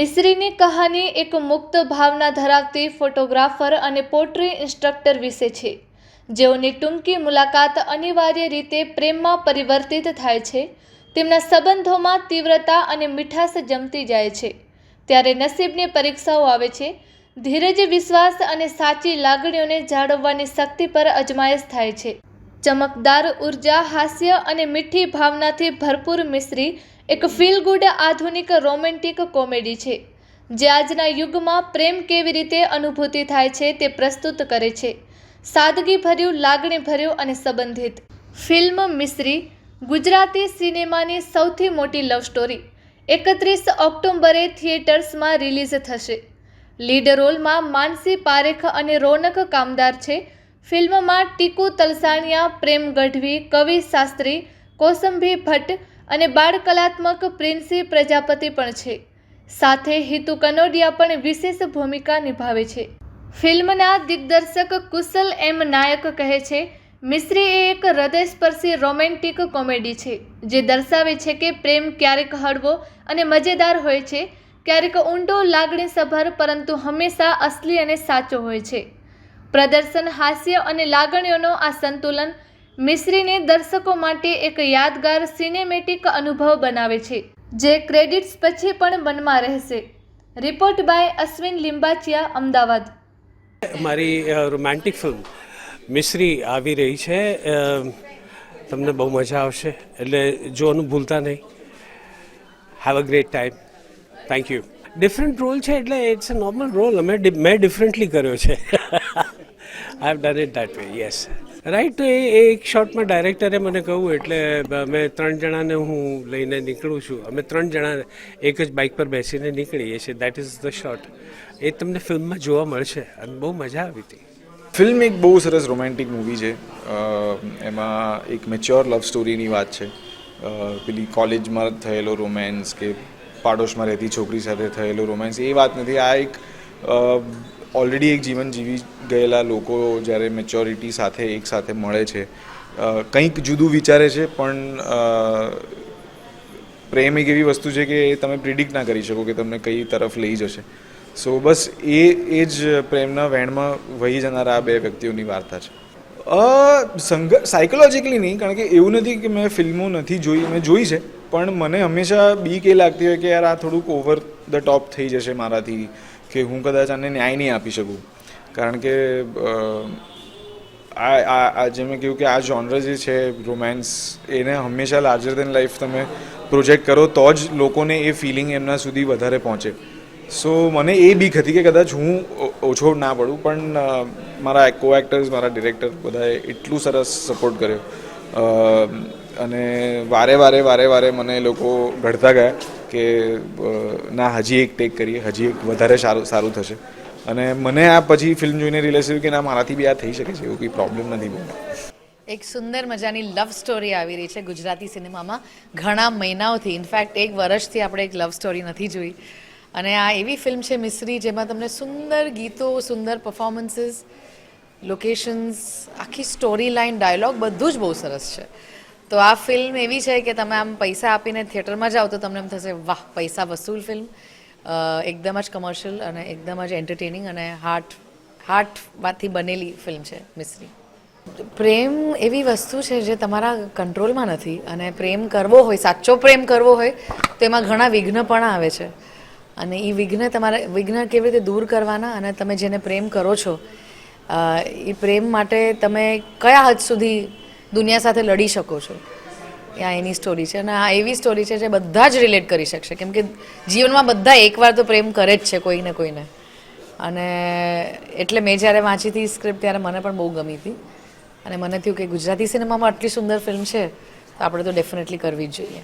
મિસ્રીની કહાની એક મુક્ત ભાવના ધરાવતી ફોટોગ્રાફર અને પોટ્રી ઇન્સ્ટ્રક્ટર વિશે છે. જેઓની ટૂંકી મુલાકાત અનિવાર્ય રીતે પ્રેમમાં પરિવર્તિત થાય છે. તેમના સંબંધોમાં તીવ્રતા અને મીઠાશ જમતી જાય છે. ત્યારે નસીબની પરીક્ષાઓ આવે છે. ધીરજ, વિશ્વાસ અને સાચી લાગણીઓને જાળવવાની શક્તિ પર અજમાયશ થાય છે. ચમકદાર ઊર્જા, હાસ્ય અને મીઠી ભાવનાથી ભરપૂર મિશ્રી એક ફીલ ગુડ આધુનિક રોમેન્ટિક કોમેડી છે, જે આજના યુગમાં પ્રેમ કેવી રીતે અનુભૂતિ થાય છે તે પ્રસ્તુત કરે છે. સાદગીભર્યું, લાગણીભર્યું અને સંબંધિત ફિલ્મ મિશ્રી ગુજરાતી સિનેમાની સૌથી મોટી લવ સ્ટોરી એકત્રીસ ઓક્ટોબરે થિયેટર્સમાં રિલીઝ થશે. લીડ રોલમાં માનસી પારેખ અને રોનક કામદાર છે. ફિલ્મમાં ટીકુ તલસાણિયા, પ્રેમ ગઢવી, કવિ શાસ્ત્રી કોસંભી ભટ્ટ અને બાળ કલાત્મક પ્રિન્સી પ્રજાપતિ પણ છે. સાથે હિતુ કનોડિયા પણ વિશેષ ભૂમિકા નિભાવે છે. ફિલ્મના દિગ્દર્શક કુશલ એમ નાયક કહે છે, મિશ્રી એ એક હૃદયસ્પર્શી રોમેન્ટિક કોમેડી છે, જે દર્શાવે છે કે પ્રેમ ક્યારેક હળવો અને મજેદાર હોય છે, ક્યારેક ઊંડો લાગણીસભર પરંતુ હંમેશા અસલી અને સાચો હોય છે. પ્રદર્શન હાસ્ય અને લાગણીઓનો આ સંતુલન મિશ્રીને દર્શકો માટે એક યાદગાર સિનેમેટિક અનુભવ બનાવે છે, જે ક્રેડિટ્સ પછી પણ મનમાં રહેશે. Report by Ashwin Limbachiya, Ahmedabad. મારી રોમેન્ટિક ફિલ્મ મિશ્રી આવી રહી છે. તમને બહુ મજા આવશે, એટલે જોવાનું ભૂલતા નહીં. Have a great time thank you different role છે, એટલે ઇટ્સ અ નોર્મલ રોલ અમે મેં ડિફરન્ટલી કર્યો છે. I have done it that way yes right તો એ એક શોર્ટમાં ડાયરેક્ટરે મને કહ્યું, એટલે અમે ત્રણ જણાને હું લઈને નીકળું છું. અમે ત્રણ જણા એક જ બાઇક પર બેસીને નીકળીએ છીએ. દેટ ઇઝ ધ શોર્ટ એ તમને ફિલ્મમાં જોવા મળશે અને બહુ મજા આવી હતી. ફિલ્મ એક બહુ સરસ રોમેન્ટિક મૂવી છે. એમાં એક મેચ્યોર લવ સ્ટોરીની વાત છે. પેલી કોલેજમાં થયેલો રોમેન્સ કે પાડોશમાં રહેતી છોકરી સાથે થયેલો રોમેન્સ એ વાત નથી. આ એક ઓલરેડી એક જીવન જીવી ગયેલા લોકો જ્યારે મેચ્યોરિટી સાથે એક સાથે મળે છે કંઈક જુદું વિચારે છે, પણ પ્રેમ એક એવી વસ્તુ છે કે એ તમે પ્રિડિક્ટ ના કરી શકો કે તમને કઈ તરફ લઈ જશે. સો બસ એ એ જ પ્રેમના વેણમાં વહી જનારા આ બે વ્યક્તિઓની વાર્તા છે. સંઘ સાયકોલોજીકલી નહીં, કારણ કે એવું નથી કે મેં ફિલ્મો નથી જોઈ, મેં જોઈ છે, પણ મને હંમેશા બીક એ લાગતી હોય કે યાર આ થોડુંક ઓવર ધ ટોપ થઈ જશે મારાથી કે હું કદાચ આને ન્યાય નહીં આપી શકું. કારણ કે આ આ જે મેં કહ્યું કે આ જોનર જે છે રોમેન્સ એને હંમેશા લાર્જર દેન લાઈફ તમે પ્રોજેક્ટ કરો તો જ લોકોને એ ફિલિંગ એમના સુધી વધારે પહોંચે. સો મને એ બીક હતી કે કદાચ હું ઓછો ના પડું, પણ મારા કો એક્ટર્સ મારા ડિરેક્ટર બધાએ એટલું સરસ સપોર્ટ કર્યો. અને વારે વારે વારે વારે મને એ લોકો ઘડતા ગયા. કે ના, હજી એક ટેક કરીએ, હજી એક વધારે સારું સારું થશે. અને મને આ પછી ફિલ્મ જોઈને રિલેસ થયું કે ના, મારાથી બી આ થઈ શકે છે, એવું કોઈ પ્રોબ્લેમ નથી બહુ એક સુંદર મજાની લવ સ્ટોરી આવી રહી છે ગુજરાતી સિનેમામાં ઘણા મહિનાઓથી. ઇનફેક્ટ એક વર્ષથી આપણે એક લવ સ્ટોરી નથી જોઈ. અને આ એવી ફિલ્મ છે મિસ્ત્રી જેમાં તમને સુંદર ગીતો, સુંદર પરફોર્મન્સીસ લોકેશન્સ આખી સ્ટોરી લાઇન ડાયલોગ બધું જ બહુ સરસ છે. તો આ ફિલ્મ એવી છે કે તમે આમ પૈસા આપીને થિયેટરમાં જાઓ તો તમને એમ થશે, વાહ, પૈસા વસૂલ ફિલ્મ. એકદમ જ કમર્શિયલ અને એકદમ જ એન્ટરટેનિંગ અને હાર્ટ હાર્ટમાંથી બનેલી ફિલ્મ છે મિસ્ત્રી પ્રેમ એવી વસ્તુ છે જે તમારા કંટ્રોલમાં નથી અને પ્રેમ કરવો હોય, સાચો પ્રેમ કરવો હોય, તો એમાં ઘણા વિઘ્ન પણ આવે છે. અને એ વિઘ્ન તમારે, વિઘ્ન કેવી રીતે દૂર કરવાના અને તમે જેને પ્રેમ કરો છો એ પ્રેમ માટે તમે કયા હદ સુધી દુનિયા સાથે લડી શકો છો. આ એની સ્ટોરી છે અને આ એવી સ્ટોરી છે જે બધા જ રિલેટ કરી શકશે. કેમ કે જીવનમાં બધા એકવાર તો પ્રેમ કરે જ છે કોઈને કોઈને અને એટલે મેં જ્યારે વાંચી હતી સ્ક્રિપ્ટ ત્યારે મને પણ બહુ ગમી હતી. અને મને થયું કે ગુજરાતી સિનેમામાં આટલી સુંદર ફિલ્મ છે, તો આપણે તો ડેફિનેટલી કરવી જ જોઈએ.